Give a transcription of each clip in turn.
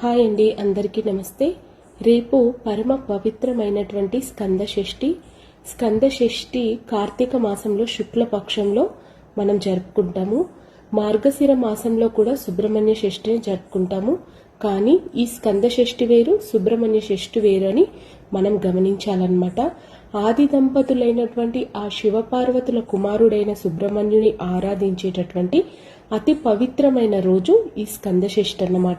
Hi అండి అందరికీ నమస్తే. రేపు పరమ పవిత్రమైనటువంటి స్కంద షష్ఠి. స్కంద షష్ఠి కార్తీక మాసంలో శుక్లపక్షంలో మనం జరుపుకుంటాము. మార్గశిర మాసంలో కూడా సుబ్రహ్మణ్య షష్ఠిని జరుపుకుంటాము. కానీ ఈ స్కంద షష్ఠి వేరు సుబ్రహ్మణ్య షష్ఠి వేరు అని మనం గమనించాలన్నమాట. ఆది దంపతులైనటువంటి ఆ శివపార్వతుల కుమారుడైన సుబ్రహ్మణ్యుని ఆరాధించేటటువంటి అతి పవిత్రమైన రోజు ఈ స్కంద షష్ఠి అన్నమాట.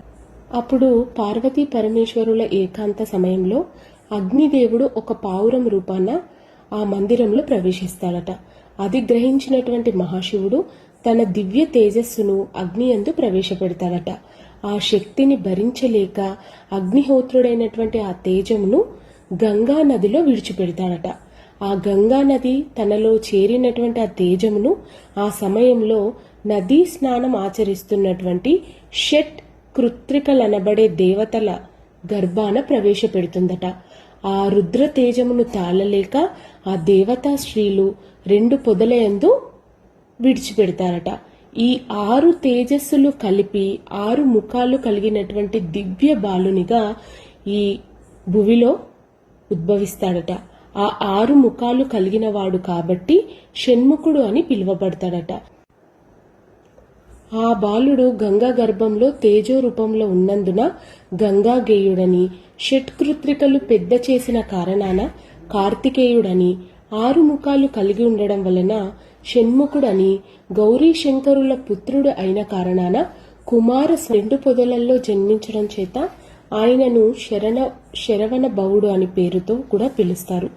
అప్పుడు పార్వతీ పరమేశ్వరుల ఏకాంత సమయంలో అగ్నిదేవుడు ఒక పావురం రూపాన ఆ మందిరంలో ప్రవేశిస్తాడట. అది గ్రహించినటువంటి మహాశివుడు తన దివ్య తేజస్సును అగ్ని అందు ప్రవేశపెడతాడట. ఆ శక్తిని భరించలేక అగ్నిహోత్రుడైనటువంటి ఆ తేజమును గంగా నదిలో విడిచిపెడతాడట. ఆ గంగా నది తనలో చేరినటువంటి ఆ తేజమును ఆ సమయంలో నదీ స్నానం ఆచరిస్తున్నటువంటి షట్ కృత్రికలనబడే దేవతల గర్భాన ప్రవేశపెడుతుందట. ఆ రుద్ర తేజమును తాళలేక ఆ దేవతా స్త్రీలు రెండు పొదలయందు విడిచిపెడతారట. ఈ ఆరు తేజస్సులు కలిపి ఆరు ముఖాలు కలిగినటువంటి దివ్య బాలునిగా ఈ భువిలో ఉద్భవిస్తాడట. ఆ ఆరు ముఖాలు కలిగిన వాడు కాబట్టి షణ్ముఖుడు అని పిలువబడతాడట. ఆ బాలుడు గంగా గర్భంలో తేజో రూపంలో ఉన్నందున గంగాగేయుడని షట్కృత్రికలు పెద్ద చేసిన కారణాన కార్తికేయుడని ఆరు ముఖాలు కలిగి ఉండడం వలన షణ్ముఖుడని గౌరీ శంకరుల పుత్రుడు అయిన కారణాన కుమార రెండు పొదలల్లో జన్మించడం చేత ఆయనను శరణ శరవణ బౌడు అని పేరుతో కూడా పిలుస్తారు.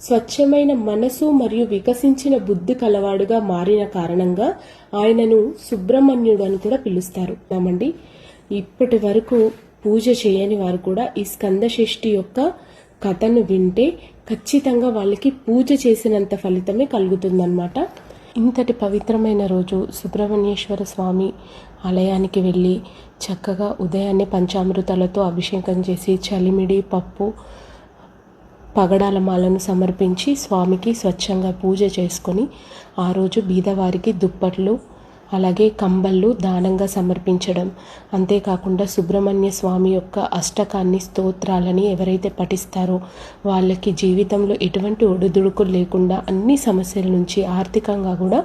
స్వచ్ఛమైన మనసు మరియు వికసించిన బుద్ధి కలవాడుగా మారిన కారణంగా ఆయనను సుబ్రహ్మణ్యుడు అని కూడా పిలుస్తారు. నమ్మండి ఇప్పటి వరకు పూజ చేయని వారు కూడా ఈ స్కందషష్ఠి యొక్క కథను వింటే ఖచ్చితంగా వాళ్ళకి పూజ చేసినంత ఫలితమే కలుగుతుందన్నమాట. ఇంతటి పవిత్రమైన రోజు సుబ్రహ్మణ్యేశ్వర స్వామి ఆలయానికి వెళ్ళి చక్కగా ఉదయాన్నే పంచామృతాలతో అభిషేకం చేసి చలిమిడి పప్పు పగడాల మాలను సమర్పించి స్వామికి స్వచ్ఛంగా పూజ చేసుకొని ఆ రోజు బీదవారికి దుప్పట్లు అలాగే కంబళ్ళు దానంగా సమర్పించడం. అంతేకాకుండా సుబ్రహ్మణ్య స్వామి యొక్క అష్టకాన్ని స్తోత్రాలని ఎవరైతే పఠిస్తారో వాళ్ళకి జీవితంలో ఎటువంటి ఒడిదుడుకులు లేకుండా అన్ని సమస్యల నుంచి ఆర్థికంగా కూడా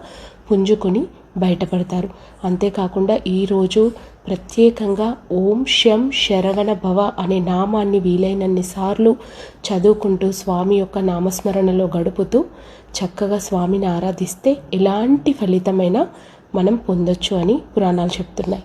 పుంజుకొని బయటపడతారు. అంతేకాకుండా ఈరోజు ప్రత్యేకంగా ఓం శం శరవణ భవ అనే నామాన్ని వీలైనన్ని సార్లు చదువుకుంటూ స్వామి యొక్క నామస్మరణలో గడుపుతూ చక్కగా స్వామిని ఆరాధిస్తే ఎలాంటి ఫలితమైనా మనం పొందొచ్చు అని పురాణాలు చెప్తున్నాయి.